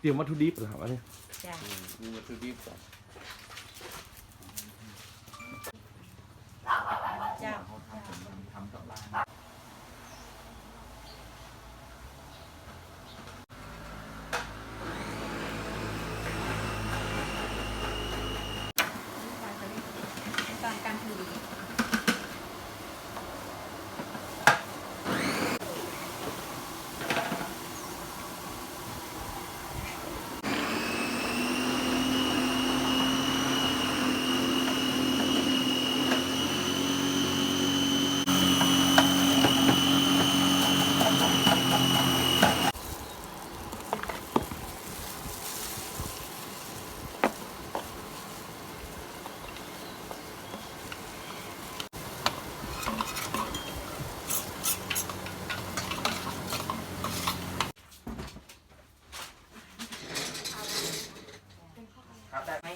เตรียมวัตถุดิบเหรอครับอันนี้ จ้ะ มีวัตถุดิบก่อน เจ้า เขาทำเป็นทำกับร้าน ตอนการถือ ครับได้ไหม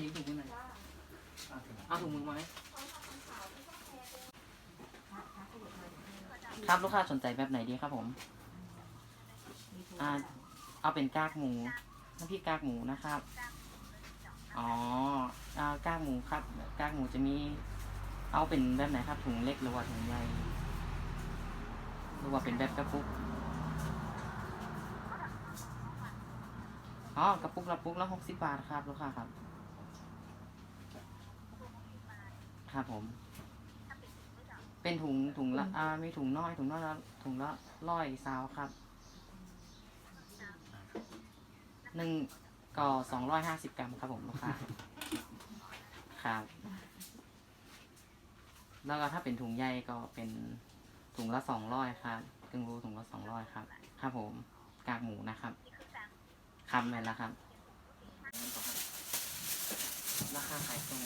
ไปยืมถุงมือหน่อยเอาถุงมือมาไหมครับลูกค้าสนใจแบบไหนดีครับผม อ่า เอาเป็นกากหมูน้ำพริกกากหมูนะครับ อ๋ออ่ากากหมูครับ กากหมูจะมี เอาเป็นแบบไหนครับ ถุงเล็กหรือว่าถุงใหญ่หรือว่าเป็นแบบกระปุก อ๋อกระปุกละปุกละหกสิบบาทครับลูกค้าครับ ครับผม เป็นถุงถุงละอ่ามีถุงน้อยถุงน้อยละถุงละร้อยซาวครับหนึ่งก็สองร้อยห้าสิบกรัมครับผมลูกค้าครับแล้วก็ถ้าเป็นถุงใหญ่ก็เป็นถุงละสองร้อยครับกึ่งรูถุงละสองร้อยครับ ครับผม กากหมูนะครับครับแม่นแล้วครับ ราคาขายตรง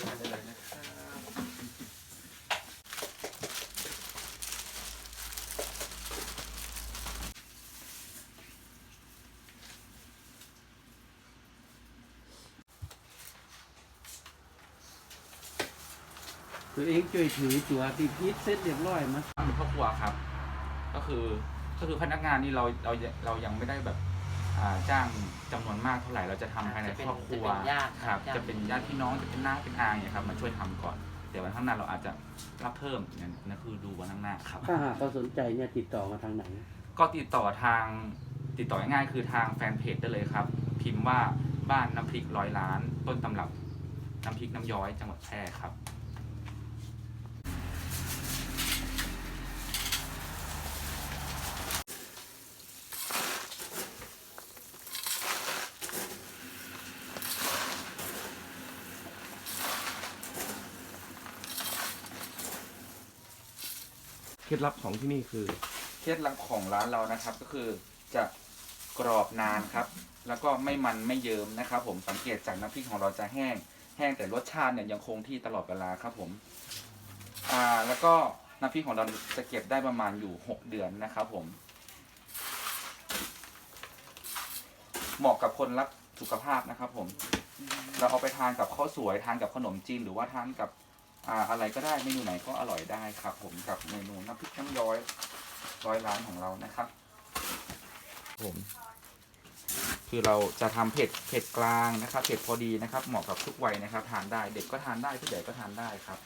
ตัวเองช่วยถือตัวติดพิษเสร็จเรียบร้อยมาเป็นครอบครัวครับ ก็คือก็คือพนักงานนี่เราเราเรายังไม่ได้แบบ อ่าจ้างจำนวนมากเท่าไหร่เราจะทำภายในครอบครัวจะเป็นญาติครับ ญาติ จะเป็นญาติพี่น้องจะเป็นน้าเป็นอาเนี่ยครับมาช่วยทำก่อน เดี๋ยววันข้างหน้าเราอาจจะรับเพิ่มเนี่ยนั่นคือดูวันข้างหน้าครับ ถ้าหากเขาสนใจเนี่ยติดต่อมาทางไหน ก็ติดต่อทางติดต่อง่ายๆคือทางแฟนเพจได้เลยครับ พิมพ์ว่าบ้านน้ำพริกร้อยล้าน ต้นตำรับน้ำพริกน้ำย้อยจังหวัดแพร่ครับ เคล็ดลับของที่นี่คือ เคล็ดลับของร้านเรานะครับ ก็คือจะกรอบนานครับ แล้วก็ไม่มันไม่เยิ้มนะครับ ผมสังเกตจากน้ำพริกของเราจะแห้ง แห้งแต่รสชาติเนี่ยยังคงที่ตลอดเวลาครับผมอ่าแล้วก็น้ำพริกของเราจะเก็บได้ประมาณอยู่ 6 เดือนนะครับ ผม เหมาะกับคนรักสุขภาพนะครับ ผมอืมเราเอาไปทานกับข้าวสวยทานกับขนมจีนหรือว่าทานกับ อ่าอะไรก็ได้เมนูไหนก็อร่อยได้ครับ ผมกับเมนูน้ำพริกน้ำย้อยร้อยร้านของเรานะครับ ผม คือเราจะทำเผ็ดเผ็ดกลางนะครับเผ็ดพอดีนะครับ เหมาะกับทุกวัยนะครับ ทานได้เด็กก็ทานได้ผู้ใหญ่ก็ทานได้ครับ